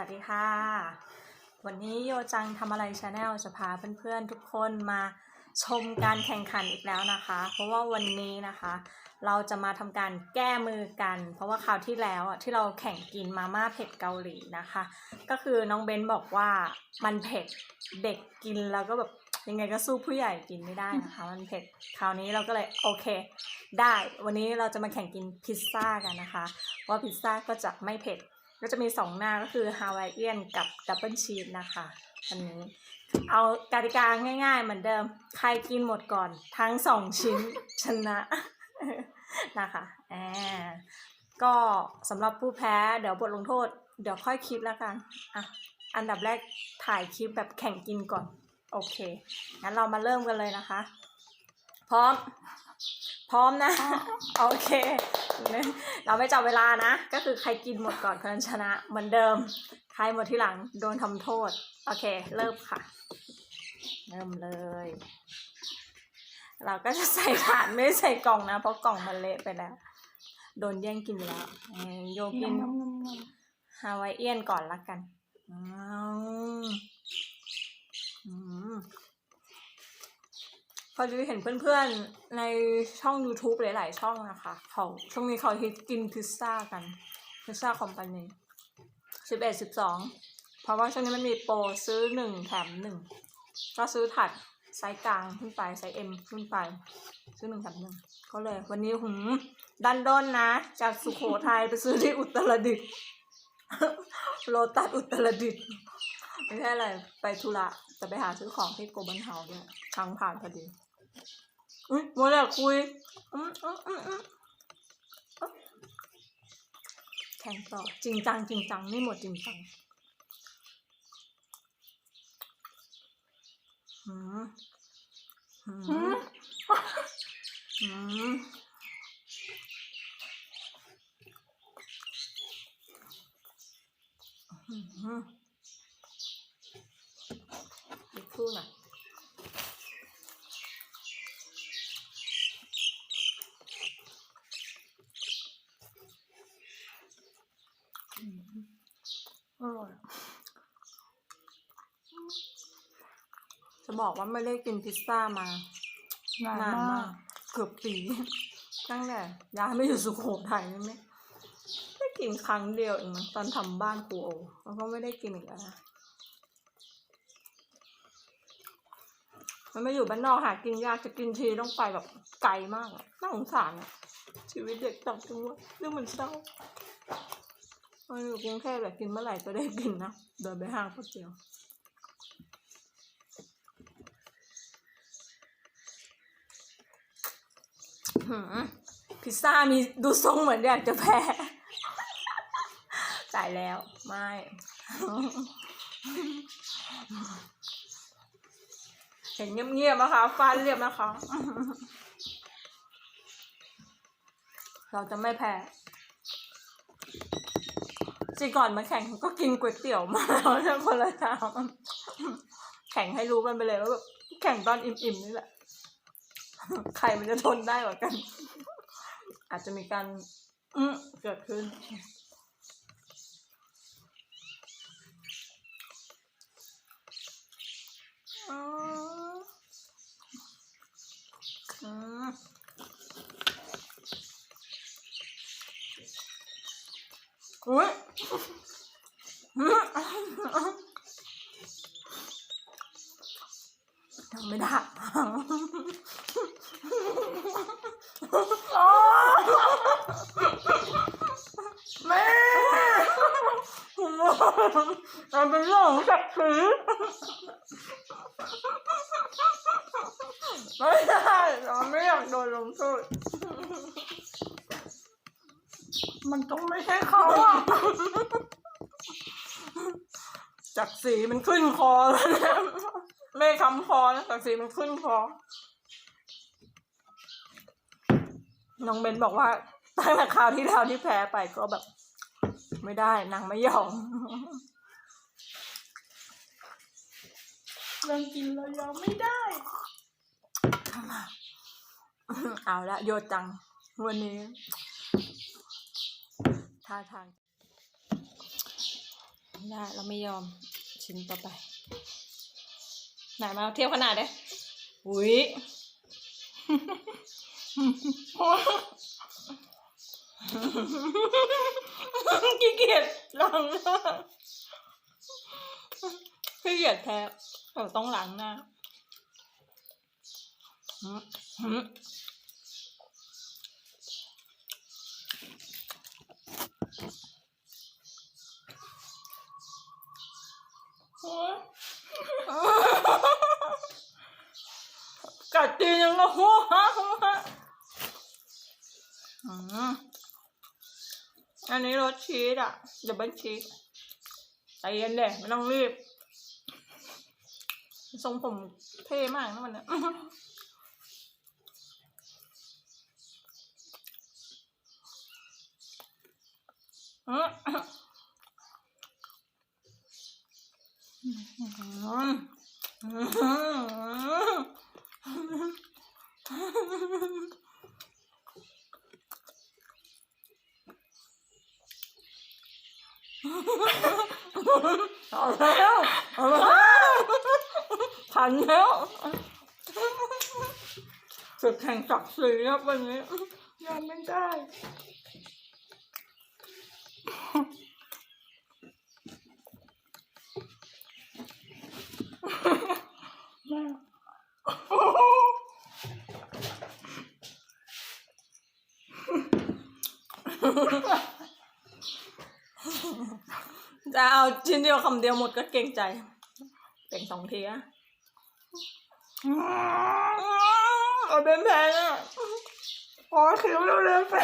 วัสดีค่ะ วันนี้โยจังทำอะไรชาแนลจะพาเพื่อนๆทุกคนมาชมการแข่งขันอีกแล้วนะคะ เพราะว่าวันนี้นะคะ เราจะมาทำการแก้มือกัน เพราะว่าคราวที่แล้วอะที่เราแข่งกินมาม่าเผ็ดเกาหลีนะคะ ก็คือน้องเบนบอกว่ามันเผ็ดเด็กกินแล้วก็แบบยังไงก็สู้ผู้ใหญ่กินไม่ได้นะคะ มันเผ็ดคราวนี้เราก็เลยโอเค ได้ วันนี้เราจะมาแข่งกินพิซซ่ากันนะคะว่าพิซซ่าก็จะไม่เผ็ด ก็จะมีสองหน้าก็คือฮาวายเอียนกับดับเบิลชีสนะคะอันนี้เอากติกาง่ายๆ เหมือนเดิม ใครกินหมดก่อนทั้งสองชิ้นชนะนะคะแอบก็สำหรับผู้แพ้เดี๋ยวบทลงโทษ เดี๋ยวค่อยคิดแล้วกันอะอันดับแรกถ่ายคลิปแบบแข่งกินก่อน โอเค งั้นเรามาเริ่มกันเลยนะคะ พร้อม พร้อมนะ โอเค เราไม่จับเวลานะ ก็คือใครกินหมดก่อนคนนั้นชนะ เหมือนเดิม ใครหมดที่หลังโดนทำโทษ โอเค เริ่มค่ะ เริ่มเลย เราก็จะใส่ถาดไม่ใส่กล่องนะ เพราะกล่องมันเละไปแล้ว โดนแย่งกินแล้วเอ้ยโยกินฮาวายเอียนก่อนละกันอ้าวอืม พอดีเห็นเพื่อนๆในช่อง YouTube หลายๆ ช่องนะคะ เขาช่วงนี้เขาฮิตกินพิซซ่ากัน พิซซ่าคอมพานีสิบเอ็ดสิบสองเพราะว่าช่วงนี้มันมีโปรซื้อหนึ่งแถมหนึ่งก็ซื้อถัดไซส์กลางขึ้นไปไซส์เอ็มขึ้นไป ซื้อหนึ่งแถมหนึ่งก็เลย วันนี้หืมดันด้นนะ จากสุโขทัยไปซื้อที่อุตรดิตถ์โลตัสอุตรดิตถ์ไม่ใช่อะไร ไปธุระจะไปหาซื้อของที่โกลบันเฮาส์ด้วยทางผ่านพอดี อุ้ยโมอยากคุยอืมอืมอืมอืมแข่งต่อจริงจังจริงจังนี่หมดจริงจังอืมอืมหืมหืมอีกครู่หน่อย อร่อยจะ บอกว่าไม่ได้กินพิซซ่ามานานนานมามากกเกือบปีตั้งแต่ย้ายไม่อยู่สุโขทัยนี่ไหมได้กินครั้งเดียวเองมั้งตอนทำบ้านครูโอแล้วก็ไม่ได้กินอีกแล้วนะมันไม่อยู่บ้านนอกหากินยากจะกินทีต้องไปแบบไกลมากอะน่าสงสารอะชีวิตเด็กต่างจังหวัดเรื่องมันเศร้ามาอยู่กรุงเทพแบบกินเมื่อไหร่ก็ได้กินนะเดินไปห้างก๋วยเตี๋ยวหืม พิซซ่ามีดูทรงเหมือนอยากจะแพ้จ่ายแล้ว ไม่ เห็นเงียบๆนะคะฟันเรียบนะคะ เราจะไม่แพ้จีก่อนมาแข่งก็กินก๋วยเตี๋ยวมาแล้วคนละชามแข่งให้รู้กันไปเลยว่าแบบแข่งตอนอิ่มๆนี่แหละ ใครมันจะทนได้กว่ากัน อาจจะมีการอืมเกิดขึ้น อืมอืมอุ้ยทำไม่ได้ แม่มันเป็นเรื่องของศักดิ์ศรีไม่ได้เราไม่อยากโดนลงโทษมันต้องไม่ใช่เขาอะจักสีมันขึ้นคอแล้วไม่คำคอนะจักสีมันขึ้นคอ น้องเบนบอกว่าตั้งแต่คราวที่แล้วที่แพ้ไปก็แบบ ไม่ได้นางไม่ยอมเรื่องกินเรายอมไม่ได้เอาละโยจัง วันนี้ท่าทางได้เราไม่ยอมชิ้นต่อไป ไหนมาเทียบขนาดเด้อุ้ย ขี้เกียจล้างหน้าขี้เกียจแทบเราต้องล้างหน้าโอ๊ยกัดตีนยังละหัวฮะหัวฮะ อันนี้รสชีสอะดับเบิลชีสใจเย็นเด็ไม่ต้องรีบ ทรงผมเท่มากนะมันเนี่ยอืมอืมอืม เอา แล้วเอาแล้วพันแล้วสุดแข่งศักดิ์ศรีครับวันนี้ยอมไม่ได้แม่ จะเอาชิ้นเดียวคำเดียวหมดก็เกรงใจเป่งสองทีอะเอาเป็นแพงอะขอคิวเร็วๆไป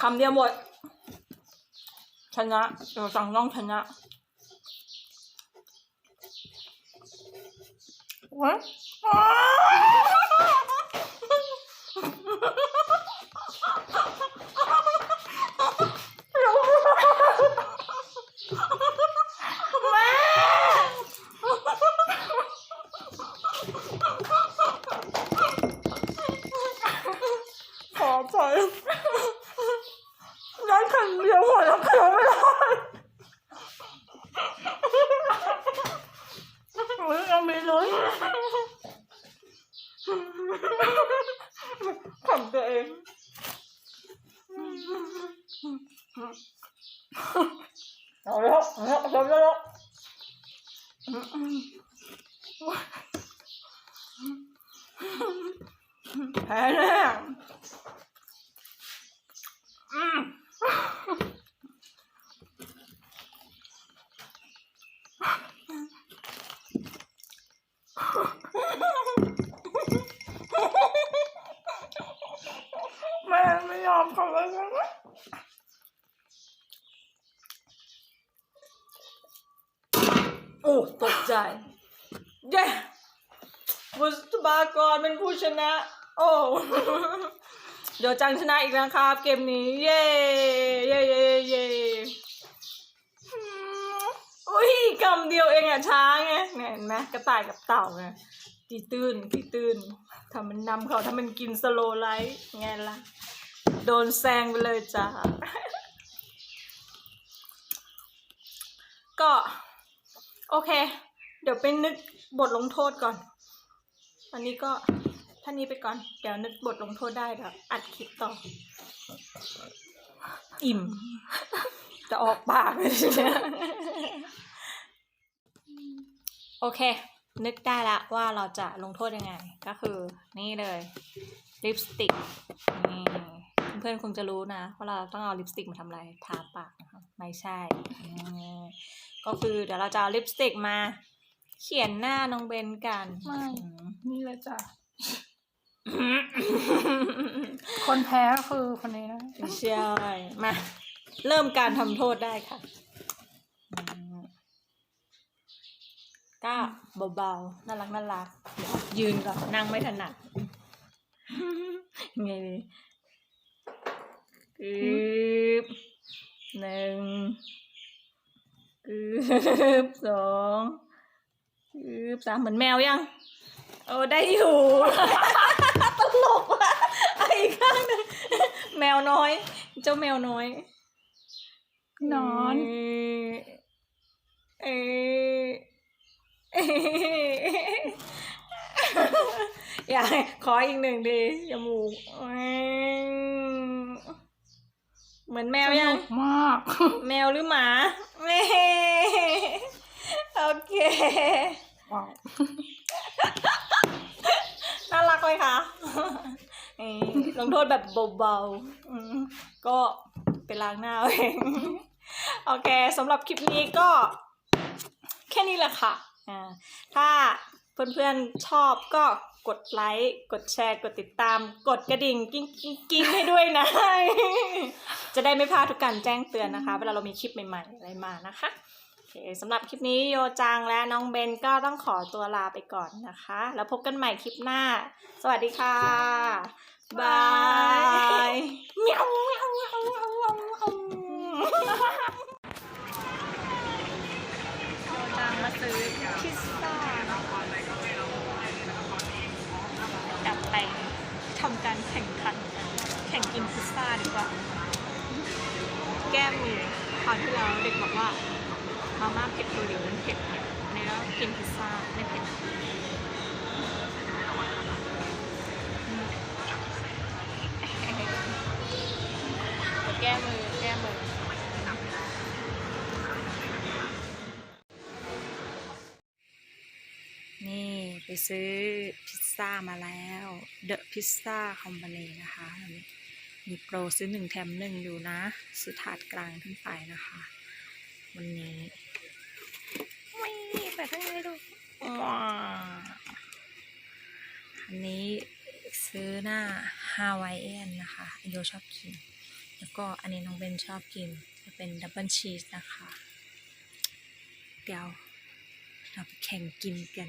คำเดียวหมด ชนะเดี๋ยวสั่งต้องชนะโอ๊ยแม่ ขอไปได้คำเดียวหมดแล้วเคี้ยวไม่ได้โอ้ยเอาไม่เลย ขำตัวเองเอาแล้วเอาแล้วเอาแล้วแพ้แน่อืมแม่ไม่ย อมเขาเลยนะโอ้ตกใจเย้บุษบากรเป็นผู้ชนะ โอ้เดี๋ยวจังชนะอีกนะครับ เกมนี้ เย้เย้เย้เย้อุ้ยคำเดียวเองอะช้างไงเนี่เห็นไหมกระต่ายกับเต่าไงตีตื้นตีตื้นทำมันนำเขาทำมันกินสโลไลท์ไงล่ะ โดนแซงไปเลยจ้าก็ โอเค เดี๋ยวไปนึกบทลงโทษก่อน อันนี้ก็ท่านี้ไปก่อน เดี๋ยวนึกบทลงโทษได้เดี๋ยวอัดคลิปต่อ อิ่ม จะออกปากเลยเนี่ยโอเค นึกได้ละว่าเราจะลงโทษยังไง ก็คือนี่เลย ลิปสติกนี่ เพื่อนๆคงจะรู้นะว่าเราต้องเอาลิปสติกมาทำอะไรทาปากนะคะไม่ใช่นี่ก็คือเดี๋ยวเราจะเอาลิปสติกมา เขียนหน้าน้องเบนกันไม่อืมนี่เลยจ้ะคนแพ้ก็คือคนนี้นะใช่มาเริ่มการทำโทษได้ค่ะอืมก็เบาๆน่ารักน่ารักเดี๋ยวยืนก่อนนั่งไม่ถนัดไงดี กึบหนึ่งกึบสองกึบสามเหมือนแมวยังโอ้ได้อยู่ตลกว่ะไอ้อีกข้างหนึงแมวน้อย เจ้าแมวน้อยนอนเออเอออยากให้ขออีกหนึ่งดีจมูกเออ เหมือนแมวยังสนุกมาก แมวหรือหมาแม่โอเค ว้าว น่ารักเลยค่ะเอ้ยลงโทษแบบเบาๆอืมก็ไปล้างหน้าเอาเอง โอเคสำหรับคลิปนี้ก็แค่นี้แหละค่ะอ่าถ้าเพื่อนๆชอบก็ กดไลค์ กดแชร์ กดติดตาม กดกระดิ่งกิ้งกิ้งกิ้งให้ด้วยนะ จะได้ไม่พลาดทุกการแจ้งเตือนนะคะ เวลาเรามีคลิปใหม่ๆ อะไรมานะคะโอเคสำหรับคลิปนี้โยจังและน้องเบนก็ต้องขอตัวลาไปก่อนนะคะ แล้วพบกันใหม่คลิปหน้า สวัสดีค่ะ บาย ก้มือแก้มือนี่ไปซื้อพิซซ่ามาแล้ว The Pizza Company นะคะมีโปรซื้อหนึ่งแถมหนึ่งอยู่นะ ซื้อถาดกลางขึ้นไปนะคะ วันนี้ไม่ไปทั้งไงดูว้าอันนี้ซื้อหน้าฮาวายเอียนนะคะโยชอบกิน แล้วก็อันนี้น้องเบนชอบกิน จะเป็นดับเบิลชีสนะคะ เดี๋ยวเราไปแข่งกินกัน